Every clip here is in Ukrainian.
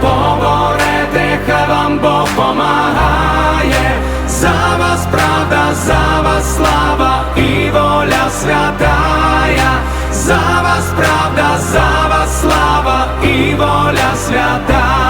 поборете, хай вам Бог помагає, за вас правда, за вас слава і воля святая, за вас правда, за вас слава і воля святая.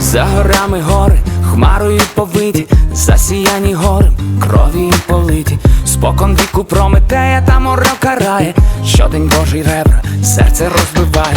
За горами гори, хмарою повиті, засіяні горем, крові политі, спокон віку прометея та море карає, щодень Божий ребра, серце розбиває,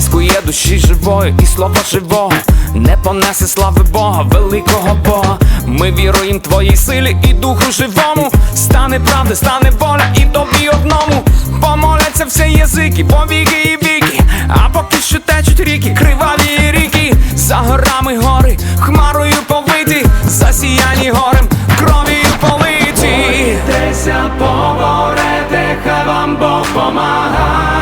Не скує душі живої і слова живого, не понесе слави Бога, великого Бога. Ми віруємо твоїй силі і духу живому. Стане правда, стане воля і тобі одному. Помоляться всі язики, повіки і віки. А поки що течуть ріки, криваві ріки, за горами гори, хмарою повиті, засіяні горем, кров'ю политі. Борітеся, поборете, хай вам Бог помагає.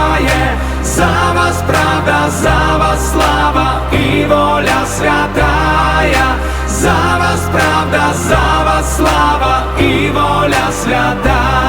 За вас правда, за вас слава і воля святая, за вас правда, за вас слава і воля святая.